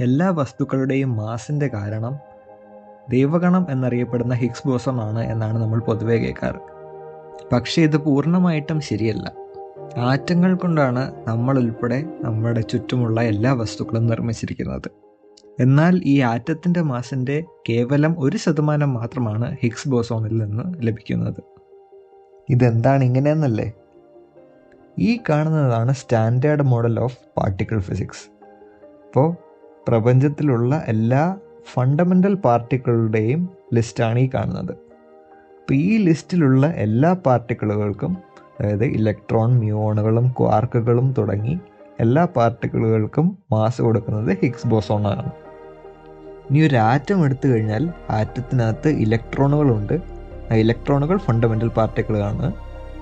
എല്ലാ വസ്തുക്കളുടെയും മാസിന്റെ കാരണം ദൈവഗണം എന്നറിയപ്പെടുന്ന ഹിഗ്സ് ബോസമാണ് ആണ് എന്നാണ് നമ്മൾ പൊതുവേ കേൾക്കാറ്. പക്ഷേ ഇത് പൂർണമായിട്ടും ശരിയല്ല. ആറ്റങ്ങൾ കൊണ്ടാണ് നമ്മൾ ഉൾപ്പെടെ നമ്മുടെ ചുറ്റുമുള്ള എല്ലാ വസ്തുക്കളും നിർമ്മിച്ചിരിക്കുന്നത്. എന്നാൽ ഈ ആറ്റത്തിന്റെ മാസിന്റെ കേവലം ഒരു ശതമാനം മാത്രമാണ് ഹിഗ്സ് ബോസോണിൽ നിന്ന് ലഭിക്കുന്നത്. ഇതെന്താണ് ഇങ്ങനെയെന്നല്ലേ? ഈ കാണുന്നതാണ് standard model of particle physics. അപ്പോൾ പ്രപഞ്ചത്തിലുള്ള എല്ലാ ഫണ്ടമെന്റൽ പാർട്ടിക്കിളുടെയും ലിസ്റ്റാണ് ഈ കാണുന്നത്. അപ്പോൾ ഈ ലിസ്റ്റിലുള്ള എല്ലാ പാർട്ടിക്കിളുകൾക്കും അതായത് ഇലക്ട്രോൺ മ്യൂണുകളും ക്വാർക്കുകളും തുടങ്ങി എല്ലാ പാർട്ടിക്കിളുകൾക്കും മാസ് കൊടുക്കുന്നത് ഹിഗ്സ് ബോസോണാണ് ഇനി ഒരു ആറ്റം എടുത്തു കഴിഞ്ഞാൽ ആറ്റത്തിനകത്ത് ഇലക്ട്രോണുകളുണ്ട് ആ ഇലക്ട്രോണുകൾ ഫണ്ടമെന്റൽ പാർട്ടിക്കിളാണ്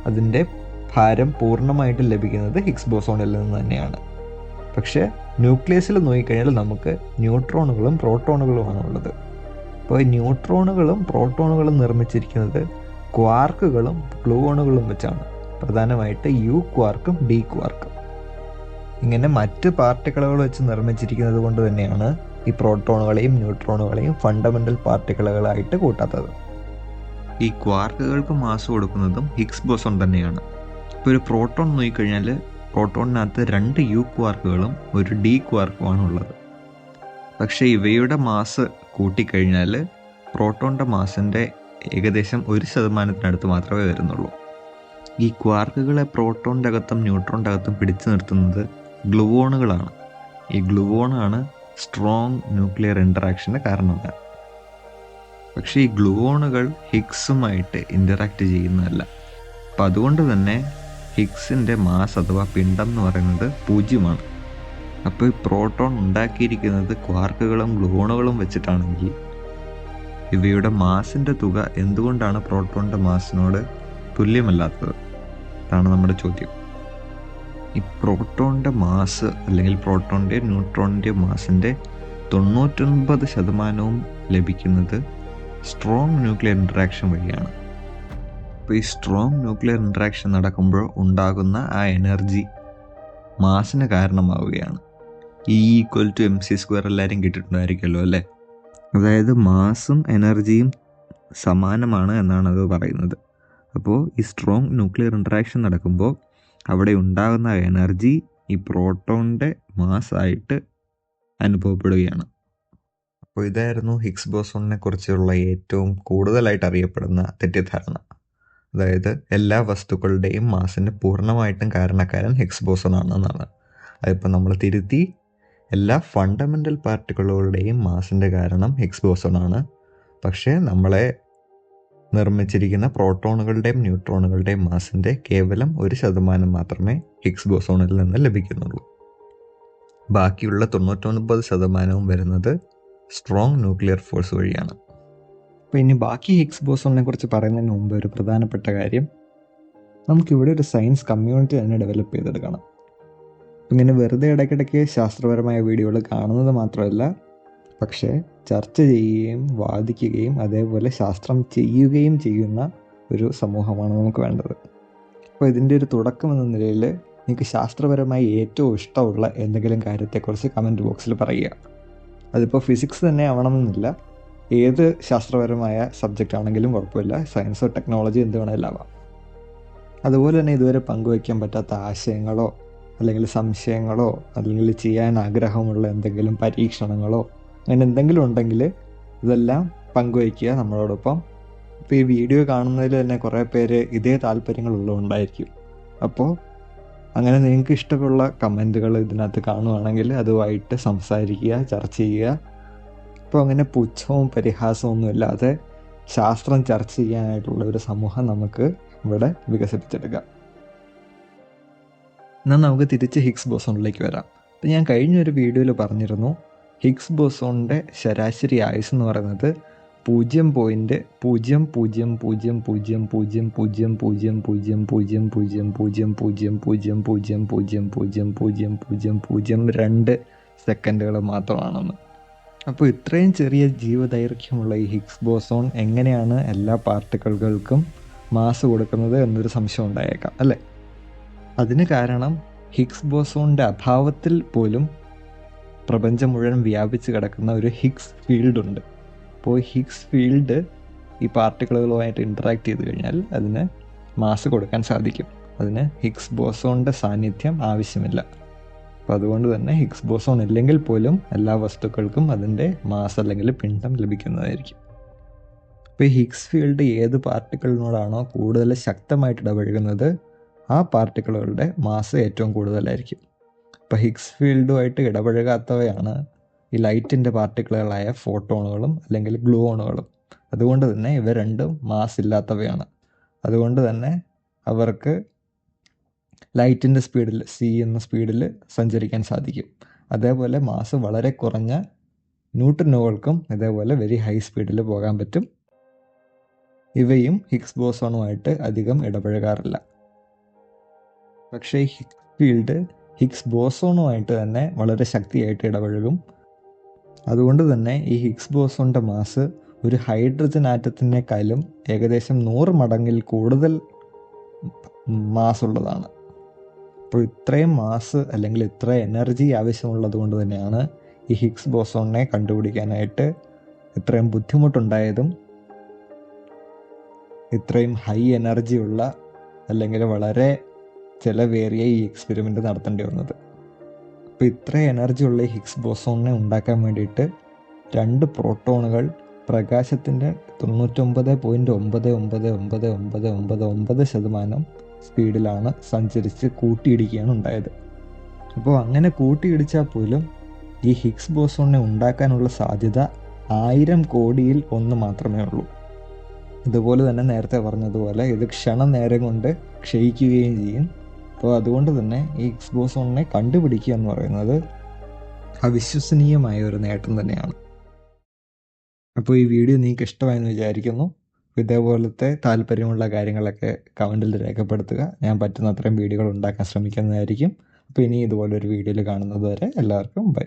അതിന്റെ ഭാരം പൂർണമായിട്ട് ലഭിക്കുന്നത് ഹിഗ്സ് ബോസോണിൽ നിന്ന് തന്നെയാണ്. പക്ഷേ ന്യൂക്ലിയസിൽ നോക്കിക്കഴിഞ്ഞാൽ നമുക്ക് ന്യൂട്രോണുകളും പ്രോട്ടോണുകളുമാണ് ഉള്ളത് അപ്പോൾ ഈ ന്യൂട്രോണുകളും പ്രോട്ടോണുകളും നിർമ്മിച്ചിരിക്കുന്നത് ക്വാർക്കുകളും ഗ്ലൂവോണുകളും വെച്ചാണ്. പ്രധാനമായിട്ട് യു ക്വാർക്കും ബി ക്വാർക്കും. ഇങ്ങനെ മറ്റ് പാർട്ടിക്കിളുകൾ വെച്ച് നിർമ്മിച്ചിരിക്കുന്നത് കൊണ്ട് തന്നെയാണ് ഈ പ്രോട്ടോണുകളെയും ന്യൂട്രോണുകളെയും ഫണ്ടമെന്റൽ പാർട്ടിക്കിളുകളായിട്ട് കൂട്ടാത്തത്. ഈ ക്വാർക്കുകൾക്ക് മാസ് കൊടുക്കുന്നതും ഹിഗ്സ് ബോസോൺ തന്നെയാണ്. ഇപ്പോൾ ഒരു പ്രോട്ടോൺ നോക്കിക്കഴിഞ്ഞാൽ പ്രോട്ടോണിനകത്ത് രണ്ട് യു ക്വാർക്കുകളും ഒരു ഡി ക്വാർക്കുമാണ് ഉള്ളത് പക്ഷേ ഇവയുടെ മാസ് കൂട്ടിക്കഴിഞ്ഞാൽ പ്രോട്ടോണിന്റെ മാസിന്റെ ഏകദേശം ഒരു ശതമാനത്തിനടുത്ത് മാത്രമേ വരുന്നുള്ളൂ. ഈ ക്വാർക്കുകളെ പ്രോട്ടോണിന്റെ അകത്തും ന്യൂട്രോണിന്റെ അകത്തും പിടിച്ചു നിർത്തുന്നത് ഗ്ലുവോണുകളാണ്. ഈ ഗ്ലൂവോണാണ് സ്ട്രോങ് ന്യൂക്ലിയർ ഇന്ററാക്ഷന് കാരണമാണ് പക്ഷേ ഈ ഗ്ലുവോണുകൾ ഹിഗ്സുമായിട്ട് ഇന്ററാക്റ്റ് ചെയ്യുന്നതല്ല. അപ്പം അതുകൊണ്ട് തന്നെ ഹിഗ്സിന്റെ മാസ് അഥവാ പിണ്ഡം എന്ന് പറയുന്നത് പൂജ്യമാണ്. അപ്പോൾ ഈ പ്രോട്ടോൺ ഉണ്ടാക്കിയിരിക്കുന്നത് ക്വാർക്കുകളും ഗ്ലൂണുകളും വെച്ചിട്ടാണെങ്കിൽ ഇവയുടെ മാസിന്റെ തുക എന്തുകൊണ്ടാണ് പ്രോട്ടോണിന്റെ മാസിനോട് തുല്യമല്ലാത്തത്? അതാണ് നമ്മുടെ ചോദ്യം. ഈ പ്രോട്ടോണിന്റെ മാസ് അല്ലെങ്കിൽ പ്രോട്ടോണിന്റെ ന്യൂട്രോണിന്റെ മാസിന്റെ തൊണ്ണൂറ്റൊൻപത് ശതമാനവും ലഭിക്കുന്നത് സ്ട്രോങ് ന്യൂക്ലിയർ ഇൻട്രാക്ഷൻ വഴിയാണ്. അപ്പോൾ ഈ സ്ട്രോങ് ന്യൂക്ലിയർ ഇൻട്രാക്ഷൻ നടക്കുമ്പോൾ ഉണ്ടാകുന്ന ആ എനർജി മാസിന് കാരണമാവുകയാണ്. E equal to M C square എല്ലാവരും കിട്ടിയിട്ടുണ്ടായിരിക്കുമല്ലോ അല്ലേ? അതായത് മാസും എനർജിയും സമാനമാണ് എന്നാണ് അത് പറയുന്നത്. അപ്പോൾ ഈ സ്ട്രോങ് ന്യൂക്ലിയർ ഇൻട്രാക്ഷൻ നടക്കുമ്പോൾ അവിടെ ഉണ്ടാകുന്ന എനർജി ഈ പ്രോട്ടോണിന്റെ മാസ്സായിട്ട് അനുഭവപ്പെടുകയാണ്. അപ്പോൾ ഇതായിരുന്നു ഹിഗ്സ് ബോസോണിനെ കുറിച്ചുള്ള ഏറ്റവും കൂടുതലായിട്ട് അറിയപ്പെടുന്ന തെറ്റിദ്ധാരണ. അതായത് എല്ലാ വസ്തുക്കളുടെയും മാസിന് പൂർണമായിട്ടും കാരണക്കാരൻ ഹിഗ്സ് ബോസൺ ആണെന്നാണ്. അതിപ്പോൾ നമ്മൾ തിരുത്തി എല്ലാ ഫണ്ടമെന്റൽ പാർട്ടിക്കിളുകളുടെയും മാസിന്റെ കാരണം ഹിഗ്സ് ബോസൺ ആണ്. പക്ഷേ നമ്മളെ നിർമ്മിച്ചിരിക്കുന്ന പ്രോട്ടോണുകളുടെയും ന്യൂട്രോണുകളുടെയും മാസിന്റെ കേവലം ഒരു ശതമാനം മാത്രമേ ഹിഗ്സ് ബോസോണിൽ നിന്ന് ലഭിക്കുന്നുള്ളൂ. ബാക്കിയുള്ള തൊണ്ണൂറ്റൊൻപത് ശതമാനവും വരുന്നത് സ്ട്രോങ് ന്യൂക്ലിയർ ഫോഴ്സ് വഴിയാണ്. അപ്പോൾ ഇനി ബാക്കി ഹിഗ്സ് ബോസോണിനെ കുറിച്ച് പറയുന്നതിന് മുമ്പ് ഒരു പ്രധാനപ്പെട്ട കാര്യം. നമുക്കിവിടെ ഒരു സയൻസ് കമ്മ്യൂണിറ്റി തന്നെ ഡെവലപ്പ് ചെയ്തെടുക്കണം. ഇങ്ങനെ വെറുതെ ഇടയ്ക്കിടയ്ക്ക് ശാസ്ത്രപരമായ വീഡിയോകൾ കാണുന്നത് മാത്രമല്ല പക്ഷേ ചർച്ച ചെയ്യുകയും വാദിക്കുകയും അതേപോലെ ശാസ്ത്രം ചെയ്യുകയും ചെയ്യുന്ന ഒരു സമൂഹമാണ് നമുക്ക് വേണ്ടത്. അപ്പോൾ ഇതിന്റെ ഒരു തുടക്കം എന്ന നിലയിൽ നിങ്ങൾക്ക് ശാസ്ത്രപരമായി ഏറ്റവും ഇഷ്ടമുള്ള എന്തെങ്കിലും കാര്യത്തെക്കുറിച്ച് കമന്റ് ബോക്സിൽ പറയുക. അതിപ്പോൾ ഫിസിക്സ് തന്നെ ആവണമെന്നില്ല. ഏത് ശാസ്ത്രപരമായ സബ്ജക്റ്റ് ആണെങ്കിലും കുഴപ്പമില്ല. സയൻസോ ടെക്നോളജി എന്ത് വേണമെങ്കിലും ആവാം. അതുപോലെ തന്നെ ഇതുവരെ പങ്കുവയ്ക്കാൻ പറ്റാത്ത ആശയങ്ങളോ അല്ലെങ്കിൽ സംശയങ്ങളോ അല്ലെങ്കിൽ ചെയ്യാൻ ആഗ്രഹമുള്ള എന്തെങ്കിലും പരീക്ഷണങ്ങളോ അങ്ങനെ എന്തെങ്കിലും ഉണ്ടെങ്കിൽ ഇതെല്ലാം പങ്കുവയ്ക്കുക നമ്മളോടൊപ്പം. ഇപ്പോൾ ഈ വീഡിയോ കാണുന്നതിൽ തന്നെ കുറേ പേര് ഇതേ താല്പര്യങ്ങളുള്ളതുകൊണ്ടായിരിക്കും അപ്പോൾ അങ്ങനെ നിങ്ങൾക്ക് ഇഷ്ടമുള്ള കമന്റുകൾ ഇതിനകത്ത് കാണുവാണെങ്കിൽ അതുമായിട്ട് സംസാരിക്കുക ചർച്ച ചെയ്യുക. അപ്പോൾ അങ്ങനെ പുച്ഛവും പരിഹാസവും ഒന്നും ഇല്ലാതെ ശാസ്ത്രം ചർച്ച ചെയ്യാനായിട്ടുള്ള ഒരു സമൂഹം നമുക്ക് ഇവിടെ വികസിപ്പിച്ചെടുക്കാം എന്നാൽ നമുക്ക് തിരിച്ച് ഹിഗ്സ് ബോസോണിലേക്ക് വരാം അപ്പം ഞാൻ കഴിഞ്ഞൊരു വീഡിയോയിൽ പറഞ്ഞിരുന്നു ഹിഗ്സ് ബോസോണിന്റെ ശരാശരി ആയുസ് എന്ന് പറയുന്നത് പൂജ്യം പോയിന്റ് പൂജ്യം പൂജ്യം പൂജ്യം പൂജ്യം പൂജ്യം പൂജ്യം പൂജ്യം പൂജ്യം പൂജ്യം പൂജ്യം പൂജ്യം പൂജ്യം പൂജ്യം പൂജ്യം പൂജ്യം പൂജ്യം പൂജ്യം പൂജ്യം പൂജ്യം രണ്ട് സെക്കൻഡുകൾ മാത്രമാണെന്ന് അപ്പോൾ ഇത്രയും ചെറിയ ജീവദൈർഘ്യമുള്ള ഈ ഹിഗ്സ് ബോസോൺ എങ്ങനെയാണ് എല്ലാ പാർട്ടിക്കിളുകൾക്കും മാസ് കൊടുക്കുന്നത് എന്നൊരു സംശയം ഉണ്ടായേക്കാം അല്ലേ? അതിന് കാരണം ഹിഗ്സ് ബോസോണിന്റെ അഭാവത്തിൽ പോലും പ്രപഞ്ചം മുഴുവൻ വ്യാപിച്ച് കിടക്കുന്ന ഒരു ഹിഗ്സ് ഫീൽഡ് ഉണ്ട്. അപ്പോൾ ഹിഗ്സ് ഫീൽഡ് ഈ പാർട്ടിക്കിളുകളുമായിട്ട് ഇന്ററാക്ട് ചെയ്ത് കഴിഞ്ഞാൽ അതിന് മാസ് കൊടുക്കാൻ സാധിക്കും. അതിന് ഹിഗ്സ് ബോസോണിന്റെ സാന്നിധ്യം ആവശ്യമില്ല. അപ്പോൾ അതുകൊണ്ട് തന്നെ ഹിഗ്സ് ബോസോൺ ഇല്ലെങ്കിൽ പോലും എല്ലാ വസ്തുക്കൾക്കും അതിന്റെ മാസ് അല്ലെങ്കിൽ പിണ്ഡം ലഭിക്കുന്നതായിരിക്കും. അപ്പോൾ ഈ ഹിഗ്സ് ഫീൽഡ് ഏത് പാർട്ടിക്കിളിനോടാണോ കൂടുതൽ ശക്തമായിട്ട് ഇടപഴകുന്നത് ആ പാർട്ടിക്കിളുകളുടെ മാസ് ഏറ്റവും കൂടുതലായിരിക്കും. ഇപ്പോൾ ഹിഗ്സ് ഫീൽഡുമായിട്ട് ഇടപഴകാത്തവയാണ് ഈ ലൈറ്റിന്റെ പാർട്ടിക്കിളുകളായ ഫോട്ടോണുകളും അല്ലെങ്കിൽ ഗ്ലൂണുകളും അതുകൊണ്ട് തന്നെ ഇവ രണ്ടും മാസ് ഇല്ലാത്തവയാണ്. അതുകൊണ്ട് തന്നെ അവർക്ക് ലൈറ്റിന്റെ സ്പീഡിൽ സി എന്ന സ്പീഡിൽ സഞ്ചരിക്കാൻ സാധിക്കും. അതേപോലെ മാസ് വളരെ കുറഞ്ഞ ന്യൂട്രനുകൾക്കും ഇതേപോലെ വെരി ഹൈ സ്പീഡിൽ പോകാൻ പറ്റും. ഇവയും ഹിഗ്സ് ബോസോണുമായിട്ട് അധികം ഇടപഴകാറില്ല. പക്ഷേ ഹിഗ്സ് ഫീൽഡ് ഹിഗ്സ് ബോസോണുമായിട്ട് തന്നെ വളരെ ശക്തിയായിട്ട് ഇടപഴകും. അതുകൊണ്ട് തന്നെ ഈ ഹിഗ്സ് ബോസോണിന്റെ മാസ് ഒരു ഹൈഡ്രജൻ ആറ്റത്തിനേക്കാളും ഏകദേശം നൂറ് മടങ്ങിൽ കൂടുതൽ മാസ് ഉള്ളതാണ് അപ്പോൾ ഇത്രയും മാസ് അല്ലെങ്കിൽ ഇത്ര എനർജി ആവശ്യമുള്ളത് കൊണ്ട് തന്നെയാണ് ഈ ഹിഗ്സ് ബോസോണിനെ കണ്ടുപിടിക്കാനായിട്ട് ഇത്രയും ബുദ്ധിമുട്ടുണ്ടായതും ഇത്രയും ഹൈ എനർജി ഉള്ള അല്ലെങ്കിൽ വളരെ ചിലവേറിയ ഈ എക്സ്പെരിമെന്റ് നടത്തേണ്ടി വന്നത്. അപ്പോൾ ഇത്ര എനർജി ഉള്ള ഈ ഹിഗ്സ് ബോസോണിനെ ഉണ്ടാക്കാൻ വേണ്ടിയിട്ട് രണ്ട് പ്രോട്ടോണുകൾ പ്രകാശത്തിന്റെ തൊണ്ണൂറ്റൊമ്പത് പോയിന്റ് ഒമ്പത് ഒമ്പത് ഒമ്പത് ഒമ്പത് ഒമ്പത് ഒമ്പത് ശതമാനം സ്പീഡിലാണ് സഞ്ചരിച്ച് കൂട്ടിയിടിക്കുകയാണ് ഉണ്ടായത്. അപ്പോൾ അങ്ങനെ കൂട്ടിയിടിച്ചാൽ പോലും ഈ ഹിഗ്സ് ബോസോണിനെ ഉണ്ടാക്കാനുള്ള സാധ്യത ആയിരം കോടിയിൽ ഒന്ന് മാത്രമേ ഉള്ളൂ. ഇതുപോലെ തന്നെ നേരത്തെ പറഞ്ഞതുപോലെ ഇത് ക്ഷണനേരം കൊണ്ട് ക്ഷയിക്കുകയും ചെയ്യും. അപ്പോൾ അതുകൊണ്ട് തന്നെ ഈ ഹിഗ്സ് ബോസോണിനെ കണ്ടുപിടിക്കുക എന്ന് പറയുന്നത് അവിശ്വസനീയമായ ഒരു നേട്ടം തന്നെയാണ്. അപ്പോൾ ഈ വീഡിയോ നിങ്ങൾക്ക് ഇഷ്ടമായെന്ന് വിചാരിക്കുന്നു. ഇതേപോലത്തെ താല്പര്യമുള്ള കാര്യങ്ങളൊക്കെ കമന്റിൽ രേഖപ്പെടുത്തുക. ഞാൻ പറ്റുന്ന അത്രയും വീഡിയോകൾ ഉണ്ടാക്കാൻ ശ്രമിക്കുന്നതായിരിക്കും. അപ്പോൾ ഇനി ഇതുപോലൊരു വീഡിയോയിൽ കാണുന്നത് വരെ എല്ലാവർക്കും ബൈ.